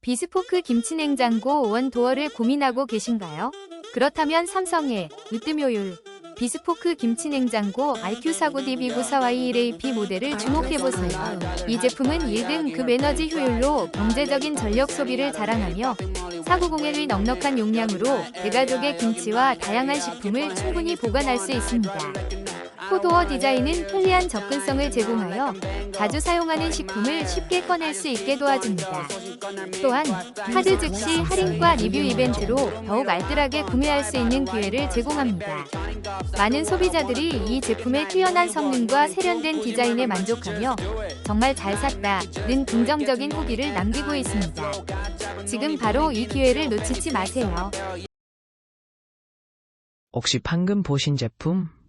비스포크 김치냉장고 원도어를 고민하고 계신가요? 그렇다면 삼성의 으뜸효율 비스포크 김치냉장고 IQ49DB94Y1AP 모델을 주목해보세요. 이 제품은 1등급 에너지 효율로 경제적인 전력 소비를 자랑하며 490L의 넉넉한 용량으로 대가족의 김치와 다양한 식품을 충분히 보관할 수 있습니다. 포도어 디자인은 편리한 접근성을 제공하여 자주 사용하는 식품을 쉽게 꺼낼 수 있게 도와줍니다. 또한 카드 즉시 할인과 리뷰 이벤트로 더욱 알뜰하게 구매할 수 있는 기회를 제공합니다. 많은 소비자들이 이 제품의 뛰어난 성능과 세련된 디자인에 만족하며 정말 잘 샀다는 긍정적인 후기를 남기고 있습니다. 지금 바로 이 기회를 놓치지 마세요. 혹시 방금 보신 제품